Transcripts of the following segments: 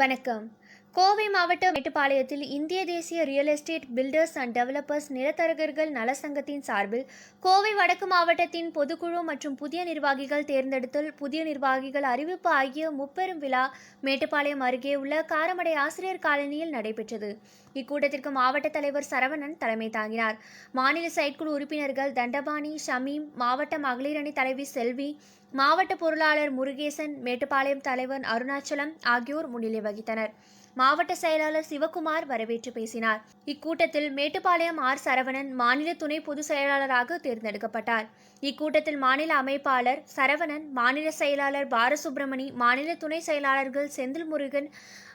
வணக்கம். கோவை மாவட்டம் மேட்டுப்பாளையத்தில் இந்திய தேசிய real estate builders and developers நிலத்தரகர்கள் நல சங்கத்தின் சார்பில் கோவை வடக்கு மாவட்டத்தின் பொதுக்குழு மற்றும் புதிய நிர்வாகிகள் தேர்ந்தெடுத்தல் புதிய நிர்வாகிகள் அறிவிப்பு ஆகிய முப்பெரும் விழா மேட்டுப்பாளையம் அருகே உள்ள காரமடை ஆசிரியர் காலனியில் நடைபெற்றது. இக்கூட்டத்திற்கு மாவட்ட தலைவர் சரவணன் தலைமை தாங்கினார். மாநில செயற்குழு உறுப்பினர்கள் தண்டபாணி ஷமீம் மாவட்ட மகளிர் அணி தலைவி செல்வி மாவட்ட பொருளாளர் முருகேசன் மேட்டுப்பாளையம் தலைவர் அருணாச்சலம் ஆகியோர் முன்னிலை வகித்தனர். மாவட்ட செயலாளர் சிவகுமார் வரவேற்று பேசினார். இக்கூட்டத்தில் மேட்டுப்பாளையம் ஆர். சரவணன் மாநில துணை பொதுச் செயலாளராக தேர்ந்தெடுக்கப்பட்டார். இக்கூட்டத்தில் மாநில அமைப்பாளர் சரவணன் மாநில செயலாளர் பாலசுப்ரமணி மாநில துணை செயலாளர்கள் செந்தில் முருகன்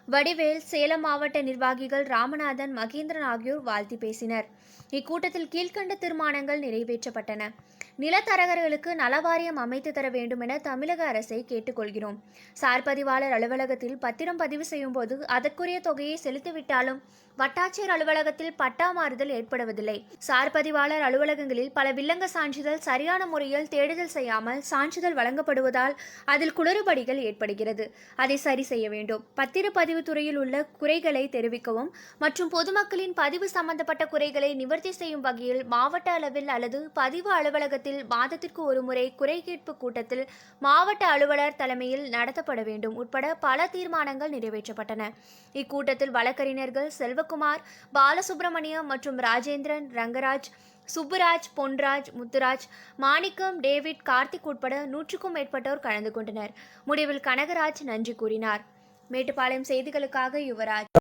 வடிவேல் சேலம் மாவட்ட நிர்வாகிகள் ராமநாதன் மகேந்திரன் ஆகியோர் வாழ்த்தி பேசினர். இக்கூட்டத்தில் கீழ்க்கண்ட தீர்மானங்கள் நிறைவேற்றப்பட்டன. நிலத்தரகர்களுக்கு நலவாரியம் அமைத்து தர வேண்டும் என தமிழக அரசை கேட்டுக்கொள்கிறோம். சார் பதிவாளர் அலுவலகத்தில் பத்திரம் பதிவு செய்யும் போது அதற்குரிய தொகையை செலுத்திவிட்டாலும் வட்டாட்சியர் அலுவலகத்தில் பட்டா மாறுதல் ஏற்படுவதில்லை. சார் பதிவாளர் அலுவலகங்களில் பல வில்லங்க சான்றிதழ் சரியான முறையில் தேடுதல் செய்யாமல் சான்றிதழ் வழங்கப்படுவதால் அதில் குளறுபடிகள் ஏற்படுகிறது. அதை சரி செய்ய வேண்டும். பத்திரப்பதிவு துறையில் உள்ள குறைகளை தெரிவிக்கவும் மற்றும் பொதுமக்களின் பதிவு சம்பந்தப்பட்ட குறைகளை நிவர்த்தி செய்யும் வகையில் மாவட்ட அளவில் அல்லது பதிவு அலுவலகத்தில் மாதத்திற்கு ஒருமுறை குறை கேட்பு கூட்டத்தில் மாவட்ட அலுவலர் தலைமையில் நடத்தப்பட வேண்டும் உட்பட பல தீர்மானங்கள் நிறைவேற்றப்பட்டன. இக்கூட்டத்தில் வழக்கறிஞர்கள் செல்வகுமார் பாலசுப்ரமணியம் மற்றும் ராஜேந்திரன் ரங்கராஜ் சுப்புராஜ் பொன்ராஜ் முத்துராஜ் மாணிக்கம் டேவிட் கார்த்திக் உட்பட நூற்றுக்கும் மேற்பட்டோர் கலந்து கொண்டனர். முடிவில் கனகராஜ் நன்றி கூறினார். மேட்டுப்பாளையம் செய்திகளுக்காக யுவராஜ்.